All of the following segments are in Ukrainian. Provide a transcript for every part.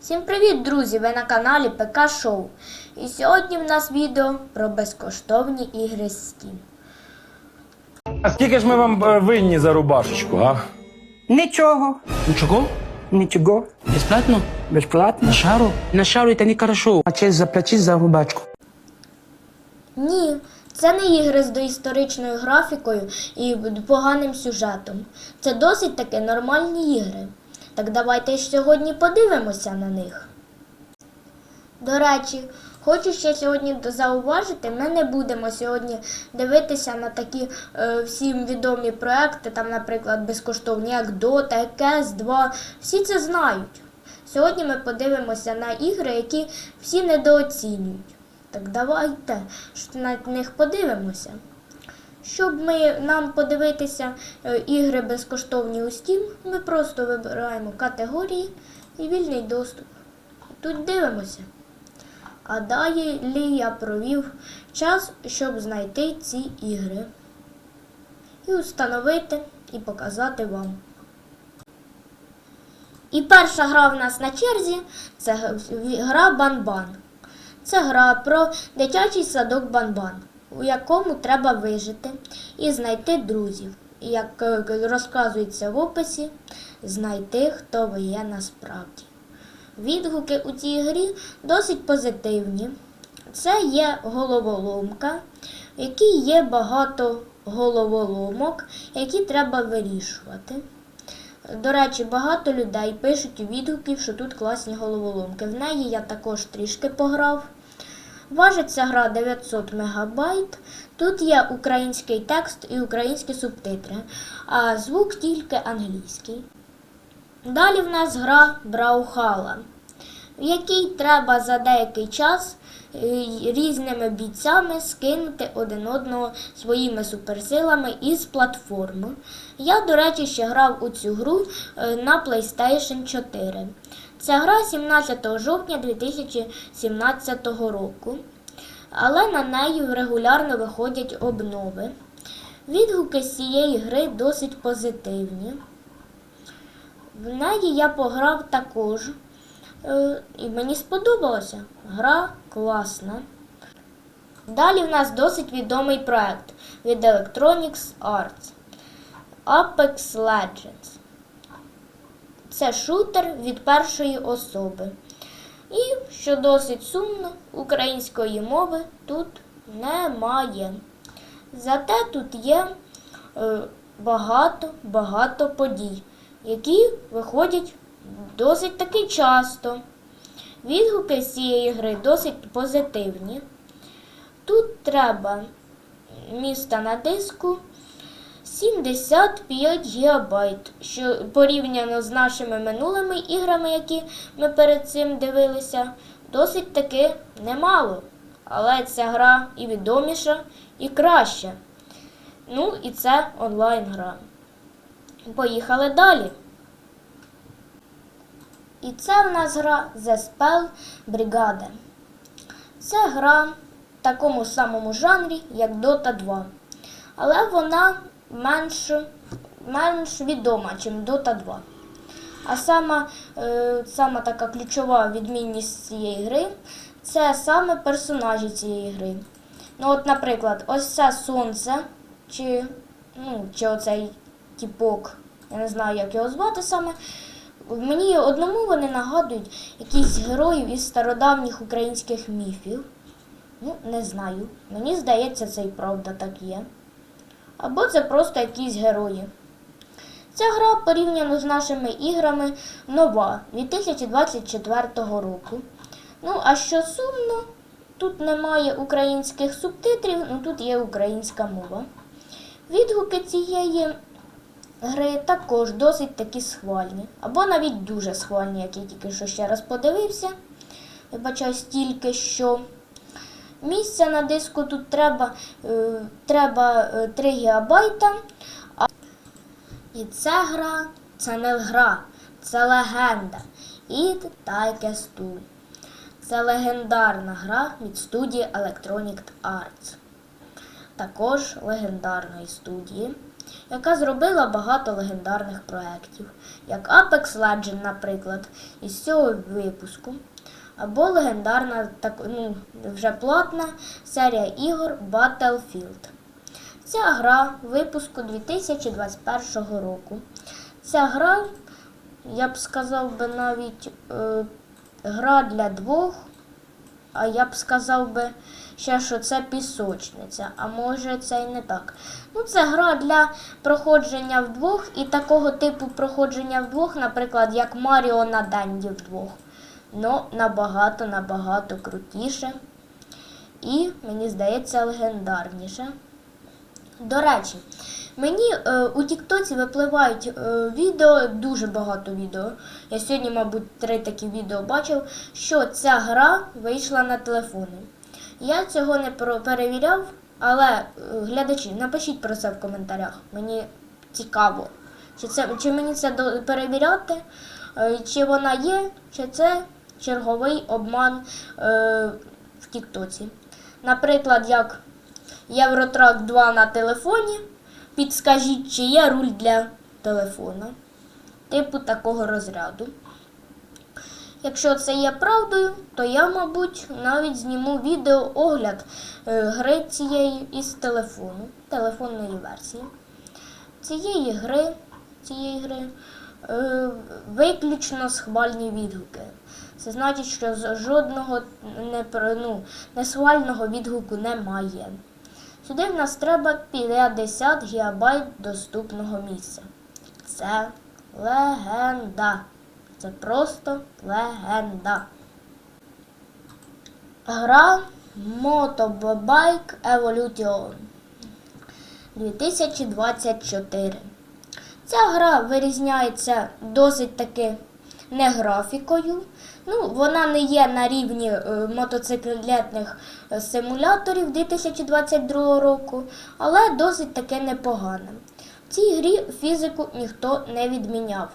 Всім привіт, друзі! Ви на каналі ПК Шоу. І сьогодні в нас відео про безкоштовні ігри з Steam. А скільки ж ми вам е, винні за рубашечку, а? Нічого, Ничего? нічого, Бесплатно? безплатно. На шару? На шару это нехорошо. А честь заплатить за рубачку. Ні, це не ігри з доісторичною графікою і поганим сюжетом. Це досить таки нормальні ігри. Так давайте сьогодні подивимося на них. До речі, хочу ще сьогодні зауважити, ми не будемо сьогодні дивитися на такі е, всім відомі проекти, там, наприклад, безкоштовні, як Dota, CS 2. Всі це знають. Сьогодні ми подивимося на ігри, які всі недооцінюють. Так давайте ж на них подивимося. Щоб ми, нам подивитися е, ігри безкоштовні у Steam, ми просто вибираємо категорії і вільний доступ. Тут дивимося. А далі я провів час, щоб знайти ці ігри. І установити і показати вам. І перша гра в нас на черзі це гра Банбан. Це гра про дитячий садок Банбан, у якому треба вижити і знайти друзів. Як е, розказується в описі, знайти, хто ви є насправді. Відгуки у цій грі досить позитивні. Це є головоломка, в якій є багато головоломок, які треба вирішувати. До речі, багато людей пишуть у відгуків, що тут класні головоломки. В неї я також трішки пограв. Важить ця гра 900 МБ. Тут є український текст і українські субтитри, а звук тільки англійський. Далі в нас гра Браухала, в якій треба за деякий час е, різними бійцями скинути один одного своїми суперсилами із платформи. Я, до речі, ще грав у цю гру е, на PlayStation 4. Ця гра 17 жовтня 2017 року, але на неї регулярно виходять обнови. Відгуки з цієї гри досить позитивні. В неї я пограв також. Е, І мені сподобалося. Гра класна. Далі в нас досить відомий проект від Electronics Arts Apex Legends. Це шутер від першої особи. І, що досить сумно, української мови тут немає. Зате тут є е, багато-багато подій, які виходять досить таки часто. Відгуки з цієї гри досить позитивні. Тут треба міста на диску 75 гігабайт, що порівняно з нашими минулими іграми, які ми перед цим дивилися, досить таки немало. Але ця гра і відоміша, і краща. Ну і це онлайн-гра. Поїхали далі. І це в нас гра The Spell Brigade. Це гра в такому самому жанрі, як Dota 2. Але вона менш, менш відома, ніж Dota 2. А сама, е, сама така ключова відмінність цієї гри це саме персонажі цієї гри. Ну, от, наприклад, ось це сонце, чи, ну, чи оцей тіпок, я не знаю, як його звати саме. Мені одному вони нагадують якісь героїв із стародавніх українських міфів. Ну, не знаю. Мені здається, це і правда так є. Або це просто якісь герої. Ця гра порівняно з нашими іграми нова 2024 року. Ну, а що сумно, тут немає українських субтитрів, ну тут є українська мова. Відгуки цієї гри також досить такі схвальні, або навіть дуже схвальні, як я тільки що ще раз подивився. Вибачаюсь тільки що. Місця на диску тут треба, е, треба е, 3 гігабайта. І ця гра це не гра, це легенда. It Takes Two. Це легендарна гра від студії Electronic Arts. Також легендарної студії яка зробила багато легендарних проєктів, як Apex Legends, наприклад, із цього випуску. Або легендарна так, ну, вже платна серія ігор Battlefield. Ця гра випуску 2021 року. Ця гра, я б сказав би навіть е, гра для двох, а я б сказав би ще, що це пісочниця, а може це і не так. Ну, це гра для проходження вдвох і такого типу проходження вдвох, наприклад, як Маріо на Денді вдвох. Ну, набагато, набагато крутіше. І, мені здається, легендарніше. До речі, мені е, у Тіктоці випливають е, відео, дуже багато відео. Я сьогодні, мабуть, три такі відео бачив, що ця гра вийшла на телефони. Я цього не перевіряв, але е, глядачі, напишіть про це в коментарях. Мені цікаво, чи, це, чи мені це перевіряти, е, чи вона є, чи це черговий обман е, в Тіктоці. Наприклад, як Євротрак 2 на телефоні. Підскажіть, чи є руль для телефона. Типу такого розряду. Якщо це є правдою, то я, мабуть, навіть зніму відео огляд е, гри цієї із телефону, телефонної версії. Цієї гри, цієї гри е, виключно схвальні відгуки. Це значить, що жодного ну, несхвального відгуку немає. Сюди в нас треба 50 гігабайт доступного місця. Це легенда. Це просто легенда. Гра Motorbike Evolution 2024. Ця гра вирізняється досить таки не графікою. Ну, вона не є на рівні е, мотоциклетних е, симуляторів 2022 року, але досить таки непогана. В цій грі фізику ніхто не відміняв.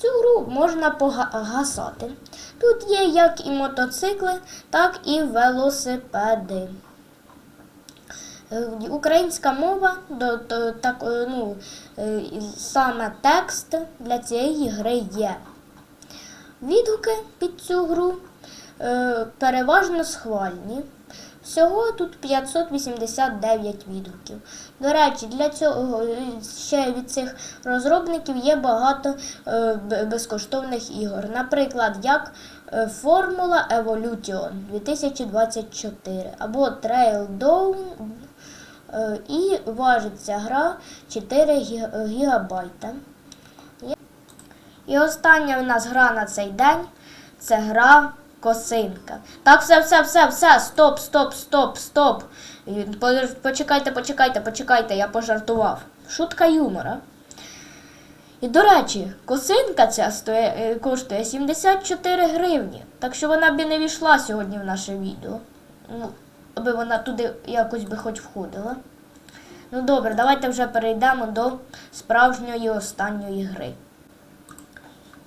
Цю гру можна погасати. Тут є як і мотоцикли, так і велосипеди. Е, Українська мова, до, до, так, ну, саме текст для цієї гри є. Відгуки під цю гру е, переважно схвальні. Всього тут 589 відгуків. До речі, для цього е, ще від цих розробників є багато е, безкоштовних ігор. Наприклад, як е, Формула Evolution 2024 або Trail Down. Е, І важить ця гра 4 гі- гігабайта. І остання в нас гра на цей день це гра косинка. Так, все, все, все, все, стоп, стоп, стоп, стоп. Почекайте, почекайте, почекайте, я пожартував. Шутка юмора. І до речі, косинка ця стоє, е, коштує 74 гривні. Так що вона б і не війшла сьогодні в наше відео. Ну, аби вона туди якось би хоч входила. Ну добре, давайте вже перейдемо до справжньої останньої гри.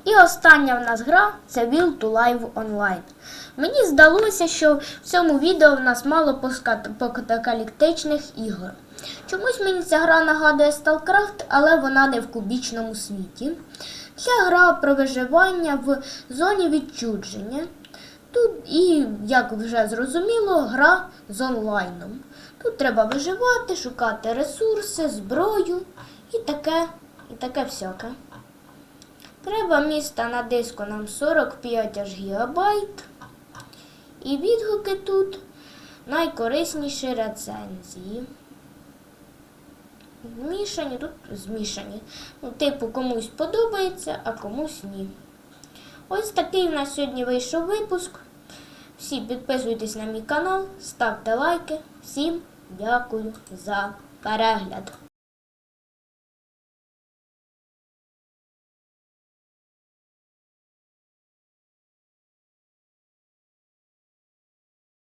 І остання в нас гра це Will to Live Online. Мені здалося, що в цьому відео в нас мало покаталіктичних ігор. Чомусь мені ця гра нагадує StarCraft, але вона не в кубічному світі. Ця гра про виживання в зоні відчудження. Тут і, як вже зрозуміло, гра з онлайном. Тут треба виживати, шукати ресурси, зброю і таке, і таке всяке. Треба міста на диску нам 45 аж гігабайт. І відгуки тут найкорисніші рецензії. Змішані, тут змішані. Ну, типу, комусь подобається, а комусь ні. Ось такий у нас сьогодні вийшов випуск. Всі підписуйтесь на мій канал, ставте лайки. Всім дякую за перегляд.